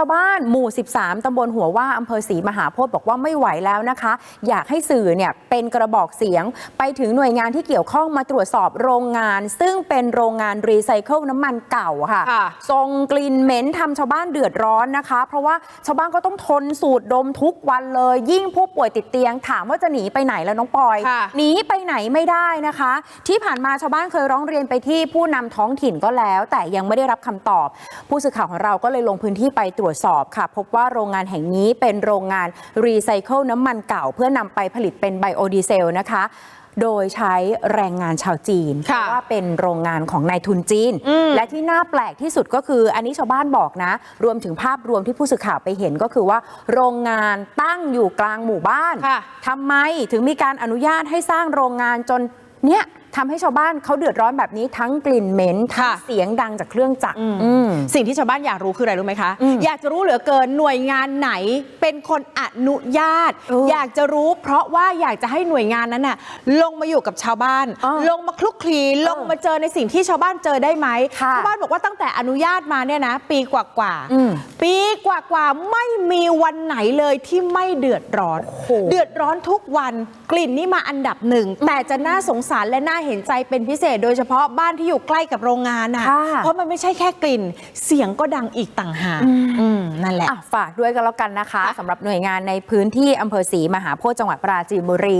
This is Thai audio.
าวบ้านหมู่ 13ตำบลหัวว่าอำเภอศรีมหาโพธิ์บอกว่าไม่ไหวแล้วนะคะ อยากให้สื่อเนี่ยเป็นกระบอกเสียงไปถึงหน่วยงานที่เกี่ยวข้องมาตรวจสอบโรงงาน ซึ่งเป็นโรงงานรีไซเคิลน้ำมันเก่าค่ะค่ะส่งกลิ่นเหม็นทำชาวบ้านเดือดร้อนนะคะ เพราะว่าชาวบ้านก็ต้องทนสูดดมทุกวันเลย ยิ่งผู้ป่วยติดเตียง ถามว่าจะหนีไปไหนแล้วน้องปอยค่ะหนีไปไหนไม่ได้นะคะ ที่ผ่านมาชาวบ้านเคยร้องเรียนไปที่ผู้นำท้องถิ่นก็แล้ว แต่ยังไม่ได้รับคำตอบ ผู้สื่อข่าวของเราก็เลยลงพื้นที่ไปตรวจสอบค่ะ พบว่าโรงงานแห่งนี้เป็นโรงงานรีไซเคิลน้ำมันเก่า เพื่อนำไปผลิตเป็นไบโอดีเซลนะคะโดยใช้แรงงานชาวจีนเพค่ะราะว่าเป็นโรงงานของนายทุนจีนอืมและที่น่าแปลกที่สุดก็คือ อันนี้ชาวบ้านบอกนะ รวมถึงภาพรวมที่ผู้สื่อข่าวไปเห็นก็คือว่า โรงงานตั้งอยู่กลางหมู่บ้านค่ะทำไมถึงมีการอนุญาตให้สร้างโรงงานจนเนี่ย ทำให้ชาวบ้านเขาเดือดร้อนแบบนี้ทั้งกลิ่นเหม็นทั้งค่ะเสียงดังจากเครื่องจักรอืมอืมสิ่งที่ชาวบ้านอยากรู้คืออะไรรู้ไหมคะอืมอยากจะรู้เหลือเกินหน่วยงานไหนเป็นคนอนุญาตเออออยากจะรู้ เพราะว่าอยากจะให้หน่วยงานนั้นน่ะลงมาอยู่กับชาวบ้านเออลงมาคลุกคลีลงมาเจอในสิ่งที่ชาวบ้านเจอได้ไหมค่ะชาวบ้านบอกว่าตั้งแต่อนุญาตมาเนี่ยนะ ปีกว่าอืมๆปีกว่าๆไม่มีวันไหนเลยที่ไม่เดือดร้อนโอ้โหเดือดร้อนทุกวันกลิ่นนี่มาอันดับหนึ่ง แต่จะน่าสงสารและน่าเห็นใจเป็นพิเศษ โดยเฉพาะบ้านที่อยู่ใกล้กับโรงงานน่ะค่ะเพราะมันไม่ใช่แค่กลิ่น เสียงก็ดังอีกต่างหากอืมนั่นแหละอะฝากด้วยกันแล้วกันนะคะค่ะสำหรับหน่วยงานในพื้นที่อำเภอศรีมหาโพธิ์จังหวัดปราจีนบุรี